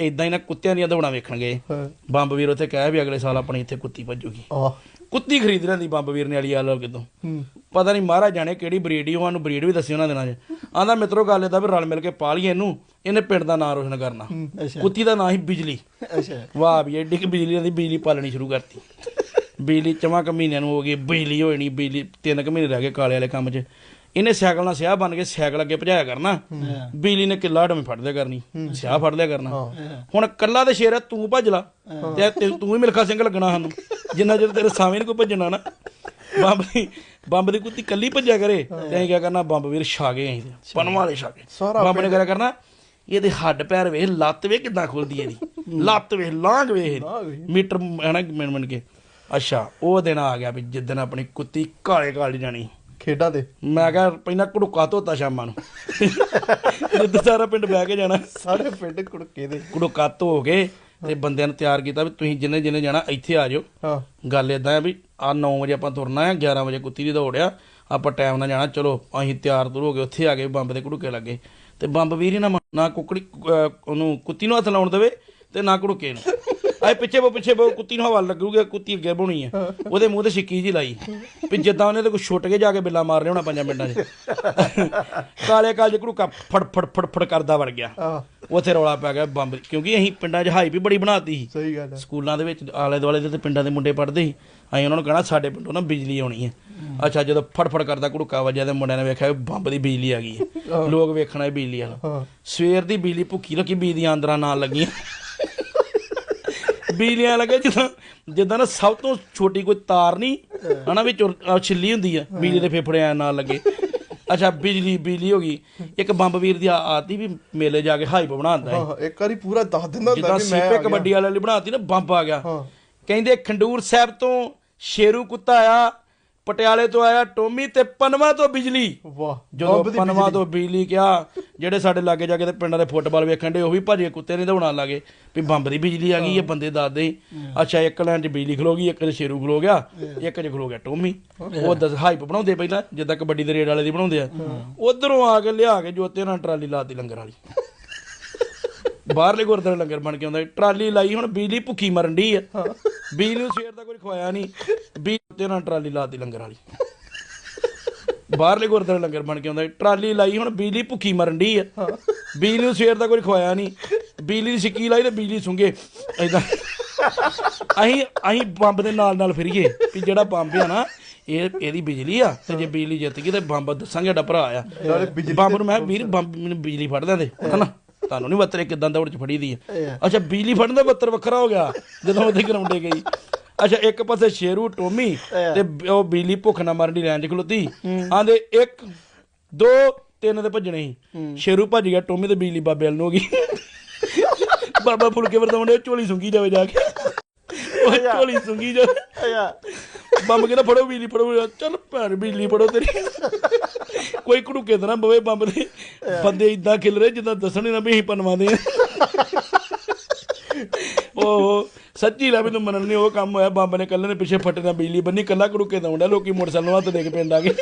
ਇਦਾਂ ਹੀ ਨਾ ਕੁੱਤਿਆਂ ਦੀਆਂ ਦੌੜਾਂ ਵੇਖਣ ਗਏ ਹਾਂ। ਬੰਬ ਵੀਰ ਉੱਥੇ ਕਹਿ ਵੀ ਅਗਲੇ ਸਾਲ ਆਪਣੀ ਇੱਥੇ ਕੁੱਤੀ ਭੱਜੂਗੀ। ਕੁੱਤੀ ਖਰੀਦ ਲੈਂਦੀ ਬੰਬ ਵੀਰ ਨੇ ਵਾਲੀ ਆਲੋ ਕਿਤੋਂ। ਹੂੰ। ਪਤਾ ਨਹੀਂ ਮਹਾਰਾਜ ਜਾਣੇ ਕਿਹੜੀ ਬਰੀਡ ਹੀ ਉਹਨੂੰ ਬਰੀਡ ਵੀ ਦੱਸੀ ਉਹਨਾਂ ਦਿਨਾਂ 'ਚ। ਆਂਦਾ ਮਿੱਤਰੋ ਗੱਲ ਇਹਦਾ ਵੀ ਰਲ ਮਿਲ ਕੇ ਪਾਲੀਏ ਇਹਨੂੰ ਇਹਨੇ ਪਿੰਡ ਦਾ ਨਾਂ ਰੋਸ਼ਨ ਕਰਨਾ। ਕੁੱਤੀ ਦਾ ਨਾਂ ਹੀ ਬਿਜਲੀ। ਅੱਛਾ। ਵਾਹ ਵੀ ਐਡੀ ਕਿ ਬਿਜਲੀ ਦੀ ਬਿਜਲੀ ਪਾਲਣੀ ਸ਼ੁਰੂ ਕਰਤੀ। ਬਿਜਲੀ ਚਵਾਂ ਕੁ ਮਹੀਨਿਆਂ ਨੂੰ ਹੋ ਗਈ ਬਿਜਲੀ ਹੋਣੀ ਬਿਜਲੀ ਤਿੰਨ ਕੁ ਮਹੀਨੇ ਰਹਿ ਗਏ ਕਾਲੇ ਵਾਲੇ ਕੰਮ 'ਚ। ਇਹਨੇ ਸਾਈਕਲ ਨਾਲ ਸਿਆਹ ਬਣ ਕੇ ਸਾਈਕਲ ਅੱਗੇ ਭਜਾਇਆ ਕਰਨਾ। ਬਿਜਲੀ ਨੇ ਕਿੱਲਾ ਢਵੇਂ ਫੜ ਲਿਆ ਕਰਨੀ ਸਿਆਹ ਫੜ ਲਿਆ ਕਰਨਾ। ਹੁਣ ਕੱਲਾ ਤੇ ਸ਼ੇਰ ਤੂੰ ਭੱਜ ਲਾ। ਤੇ ਤੇ ਹੀ ਮਿਲਖਾ ਸਿੰਘ ਲੱਗਣਾ ਸਾਨੂੰ। ਜਿੰਨਾ ਚਿਰ ਤੇਰੇ ਸਾਵੇਂ ਨੂੰ ਕੋਈ ਭੱਜਣਾ ਨਾ। ਬੰਬ ਦੀ ਬੰਬ ਦੀ ਕੁੱਤੀ ਕੱਲੀ ਭੱਜਿਆ ਕਰੇ। ਤੇ ਅਸੀਂ ਕਿਆ ਕਰਨਾ ਬੰਬ ਵੀਰ ਛਾ ਗਏ ਅਸੀਂ ਤੇ ਪਨਵਾ ਵਾਲੇ ਛਾ ਗਏ ਬੰਬ ਨੇ ਕਰਿਆ ਕਰਨਾ ਇਹਦੇ ਹੱਡ ਪੈਰ ਵੇਖ ਲੱਤ ਵੇ ਕਿੱਦਾਂ ਖੁੱਲਦੀ ਇਹਦੀ। ਲੱਤ ਵੇਖ ਵੇਖ ਲਾਂਘ ਇਹਦੀ। ਮੀਟਰ ਹਨਾ ਮਿਣ ਮਿਣ ਕੇ। ਅੱਛਾ ਉਹ ਦਿਨ ਆ ਗਿਆ ਵੀ ਜਿੱਦਣ ਆਪਣੀ ਕੁੱਤੀ ਕਾਲੇ ਕਾਲੀ ਜਾਣੀ। ਖੇਡਾਂ ਤੇ। ਮੈਂ ਕਿਹਾ ਪਹਿਲਾਂ ਘੜੁੱਕਾ ਧੋਤਾ ਸ਼ਾਮਾਂ ਨੂੰ। ਜਿੱਦ ਸਾਰਾ ਪਿੰਡ ਬਹਿ ਕੇ ਜਾਣਾ। ਸਾਰੇ ਪਿੰਡ ਕੁੜਕੇ ਦੇ। ਘੜੁੱਕਾ ਧੋ ਕੇ ਤੇ ਬੰਦਿਆਂ ਨੂੰ ਤਿਆਰ ਕੀਤਾ ਵੀ ਤੁਸੀਂ ਜਿੰਨੇ ਜਿੰਨੇ ਜਾਣਾ ਇੱਥੇ ਆ ਜਾਓ ਹਾਂ। ਗੱਲ ਇਦਾਂ ਆ ਵੀ ਆ 9 ਵਜੇ ਆਪਾਂ ਤੁਰਨਾ ਆ 11 ਵਜੇ ਕੁੱਤੀ ਦੀ ਦੌੜ ਆ। ਆਪਾਂ ਟਾਈਮ ਨਾਲ ਜਾਣਾ ਚਲੋ ਅਸੀਂ ਤਿਆਰ ਤੁਰ ਹੋ ਗਏ ਉੱਥੇ ਆ ਗਏ ਬੰਬ ਦੇ ਘੜੁੱਕੇ ਲੱਗੇ। ਤੇ ਬੰਬ ਵੀਰ ਹੀ ਨਾ ਨਾ ਕੁਕੜੀ ਉਹਨੂੰ ਕੁੱਤੀ ਨੂੰ ਹੱਥ ਲਾਉਣ ਦੇਵੇ ਤੇ ਨਾ ਘੜੁੱਕੇ ਨੂੰ। ਆਏ ਪਿੱਛੇ ਬੋ ਪਿੱਛੇ ਬੋ ਕੁੱਤੀ ਨੂੰ ਹਵਾ ਲੱਗੂਗੀ ਕੁੱਤੀ ਅੱਗੇ ਬੁਣੀ ਆ। ਉਹਦੇ ਮੂੰਹ ਤੇ ਸਿੱਕੀ ਜੀ ਲਾਈ। ਵੀ ਜਿੱਦਾਂ ਉਹਨੇ ਤੇ ਕੋਈ ਛੁੱਟ ਕੇ ਜਾ ਕੇ ਬਿੱਲਾ ਮਾਰ ਲਿਆਉਣਾ ਪੰਜਾਂ ਮਿੰਟਾਂ 'ਚ। ਕਾਲੇ ਕਾਲੇ ਘੜੁੱਕਾ ਫੜ ਫੜ ਫੜ ਫੜ ਕਰਦਾ ਵੜ ਗਿਆ। ਉੱਥੇ ਰੌਲਾ ਪੈ ਗਿਆ ਬੰਬ। ਕਿਉਂਕਿ ਅਸੀਂ ਪਿੰਡਾਂ 'ਚ ਹਾਈ ਵੀ ਬੜੀ ਬਣਾਤੀ ਸੀ। ਸਹੀ ਗੱਲ ਹੈ ਸਕੂਲਾਂ ਦੇ ਵਿੱਚ ਆਲੇ ਦੁਆਲੇ ਦੇ ਤੇ ਪਿੰਡਾਂ ਦੇ ਮੁੰਡੇ ਪੜ੍ਹਦੇ ਸੀ। ਅਸੀਂ ਉਹਨਾਂ ਨੂੰ ਕਹਿਣਾ ਸਾਡੇ ਪਿੰਡੋਂ ਨਾ ਬਿਜਲੀ ਆਉਣੀ ਹੈ ਅੱਛਾ ਜਦੋਂ ਫੜਫੜ ਕਰਦਾ ਘੜੁੱਕਾ ਵੱਜਿਆ ਤੇ ਮੁੰਡਿਆਂ ਨੇ ਵੇਖਿਆ ਬੰਬ ਦੀ ਬਿਜਲੀ ਆ ਗਈ ਹੈ ਲੋਕ ਵੇਖਣਾ ਬਿਜਲੀ ਵਾਲਾ ਹਾਂ। ਸਵੇਰ ਦੀ ਬਿਜਲੀ ਭੁੱਖੀ ਲੱਗੀ ਦੀਆਂ ਅੰਦਰਾਂ ਨਾਲ ਲੱਗੀਆਂ। ਬਿਜਲੀਆਂ ਲੱਗੇ ਜਿੱਦਾਂ ਜਿੱਦਾਂ ਨਾ ਸਭ ਤੋਂ ਛੋਟੀ ਕੋਈ ਤਾਰ ਨਹੀਂ ਹਨਾ ਵਿੱਚ ਉਹ- ਛਿੱਲੀ ਹੁੰਦੀ ਆ ਬਿਜਲੀ ਦੇ ਫੇਫੜਿਆਂ ਨਾਲ ਲੱਗੇ। ਅੱਛਾ ਬਿਜਲੀ ਬਿਜਲੀ ਹੋ ਗਈ। ਇੱਕ ਬੰਬ ਵੀਰ ਦੀ ਆ- ਆਦਤ ਵੀ ਮੇਲੇ ਜਾ ਕੇ ਹਾਈਪ ਬਣਾਉਂਦਾ ਹੈ ਇੱਕ ਵਾਰੀ ਪੂਰਾ ਦੱਸ ਦਿੰਦਾ ਹੁੰਦਾ ਵੀ ਮੈਂ ਸੀਪੇ ਆ। ਕਬੱਡੀ ਵਾਲੇ ਲਈ ਬਣਾਤੀ ਨਾ ਬੰਬ ਆ ਗਿਆ। ਕਹਿੰਦੇ ਖੰਡੂਰ ਸਾਹਿਬ ਤੋਂ ਸ਼ੇਰੂ ਕੁੱਤਾ ਆਇਆ ਪਟਿਆਲੇ ਤੋਂ ਆਇਆ ਟੋਮੀ ਤੇ ਪਨਵਾ ਤੋਂ ਬਿਜਲੀ। ਵਾਹ ਜਦੋਂ ਪਨਵਾ ਬਿਜਲੀ। ਤੋਂ ਬਿਜਲੀ ਕਿਹਾ ਜਿਹੜੇ ਸਾਡੇ ਲਾਗੇ ਜਾ ਕੇ ਤੇ ਪਿੰਡਾਂ ਦੇ ਫੁੱਟਬਾਲ ਵੇਖਣ ਦੇ ਉਹ ਵੀ ਭੱਜੇ ਕੁੱਤੇ ਨੇ ਦੌੜਾਂ ਲਾਗੇ ਵੀ ਬੰਬ ਦੀ ਬਿਜਲੀ ਆ ਗਈ ਹੈ। ਬੰਦੇ ਦੱਸਦੇ ਅੱਛਾ ਇੱਕ ਲਾਈਨ 'ਚ ਬਿਜਲੀ ਖਲੋ ਗਈ ਇੱਕ 'ਚ ਸ਼ੇਰੂ ਖਲੋ ਗਿਆ ਇੱਕ 'ਚ ਖਲੋ ਗਿਆ ਟੋਮੀ। ਉਹ ਦਸ ਹਾਈਪ ਬਣਾਉਂਦੇ ਪਹਿਲਾਂ ਜਿੱਦਾਂ ਕਬੱਡੀ ਦੇ ਰੇਡ ਵਾਲੇ ਦੀ ਬਣਾਉਂਦੇ ਆ। ਉਧਰੋਂ ਆ ਕੇ ਲਿਆ ਕੇ ਜੋਤੇ ਨਾਲ ਟਰਾਲੀ ਲਾਤੀ ਲੰਗਰ ਵਾਲੀ। ਬਾਹਰਲੇ ਗੁਰਦੁਆਰੇ ਲੰਗਰ ਬਣ ਕੇ ਆਉਂਦਾ। ਟਰਾਲੀ ਲਾਈ ਹੁਣ ਬਿਜਲੀ ਭੁੱਖੀ ਮਰਨ ਢੀ ਆ। ਬਿਜਲੀ ਨੂੰ ਸਵੇਰ ਦਾ ਕੋਈ ਖਵਾਇਆ ਨਹੀਂ। ਵੀ ਤੇ ਨਾਲ ਟਰਾਲੀ ਲਾਤੀ ਲੰਗਰ ਵਾਲੀ। ਬਾਹਰਲੇ ਗੁਰਦੁਆਰੇ ਲੰਗਰ ਬਣ ਕੇ ਆਉਂਦਾ। ਟਰਾਲੀ ਲਾਈ ਹੁਣ ਬਿਜਲੀ ਭੁੱਖੀ ਮਰਨ ਢੀ ਆ। ਬਿਜਲੀ ਨੂੰ ਸਵੇਰ ਦਾ ਕੋਈ ਖਵਾਇਆ ਨਹੀਂ। ਬਿਜਲੀ ਦੀ ਸਿੱਕੀ ਲਾਈ ਤੇ ਬਿਜਲੀ ਸੁੰਗੇ ਐਦਾਂ ਅਸੀਂ ਅਸੀਂ ਬੰਬ ਦੇ ਨਾਲ ਨਾਲ ਫਿਰੀਏ ਵੀ ਜਿਹੜਾ ਬੰਬ ਆ ਨਾ ਇਹ ਇਹਦੀ ਬਿਜਲੀ ਆ। ਤੇ ਜੇ ਬਿਜਲੀ ਜਿੱਤ ਗਈ ਤੇ ਬੰਬ ਦੱਸਾਂਗੇ ਸਾਡਾ ਭਰਾ ਆ। ਬੰਬ ਨੂੰ ਮੈਂ ਵੀਰ ਬੰਬ ਮੈਨੂੰ ਬਿਜਲੀ ਫੜ ਲੈਂਦੇ ਹਨਾ ਤੁਹਾਨੂੰ ਨਹੀਂ ਬੱਤਰੇ ਕਿਦਾਂ ਦੌੜ ਚ ਫੜੀ ਦੀ ਆ। ਅੱਛਾ ਬਿਜਲੀ ਫੜਨ ਦਾ ਬੱਤਰ ਵੱਖਰਾ ਹੋ ਗਿਆ ਜਦੋਂ ਉਹਦੇ ਗਰਾਉਂਡੇ ਗਈ। ਅੱਛਾ ਇੱਕ ਪਾਸੇ ਸ਼ੇਰੂ ਟੋਮੀ ਤੇ ਉਹ ਬਿਜਲੀ ਭੁੱਖ ਨਾ ਮਰਨ ਦੀ ਲਾਈਨ ਚ ਖਲੋਤੀ ਆਂਦੇ ਇੱਕ ਦੋ ਤਿੰਨ ਤੇ ਭੱਜਣੇ ਸੀ। ਸ਼ੇਰੂ ਭੱਜ ਗਿਆ ਟੋਮੀ ਤੇ ਬਿਜਲੀ ਬਾਬੇ ਵੱਲ ਨੂੰ ਹੋ ਗਈ। ਬਾਬਾ ਫੁਲਕੇ ਵਰਤਾਉਂਦੇ ਝੋਲੀ ਸੁੰਗੀ ਜਾਵੇ ਜਾ ਕੇ। ਉਹ ਝੋਲੀ ਸੁੰਗੀ ਆਇਆ ਬੰਬ ਕਹਿੰਦਾ ਫੜੋ ਬਿਜਲੀ ਫੜੋ ਚੱਲ ਭੈਣ ਬਿਜਲੀ ਫੜੋ ਤੇਰੀ। ਕੋਈ ਘੜੂਕੇ ਤਾਂ ਨਾ ਬਵੇ ਬੰਬ ਦੇ ਬੰਦੇ ਇਦਾਂ ਖਿਲ ਰਹੇ ਜਿੱਦਾਂ ਦੱਸਣੇ ਨਾ ਵੀ ਅਸੀਂ ਪਨਵਾਦੇ ਆ ਉਹ ਸੱਚੀ ਲੈ ਮੈਨੂੰ ਮੰਨਣ ਨਹੀਂ ਉਹ ਕੰਮ ਹੋਇਆ, ਬੰਬ ਨੇ ਕੱਲੇ ਨੇ ਪਿੱਛੇ ਫੱਟੇ ਨਾਲ ਬਿਜਲੀ ਬੰਨੀ ਕੱਲਾ ਘੜੂਕੇ ਦਉਂਦਾ ਲੋਕੀ ਮੋਟਰਸਾਈਕਲ ਨੂੰ ਹੱਥ ਦੇ ਕੇ ਪਿੰਡ ਆ ਗਏ।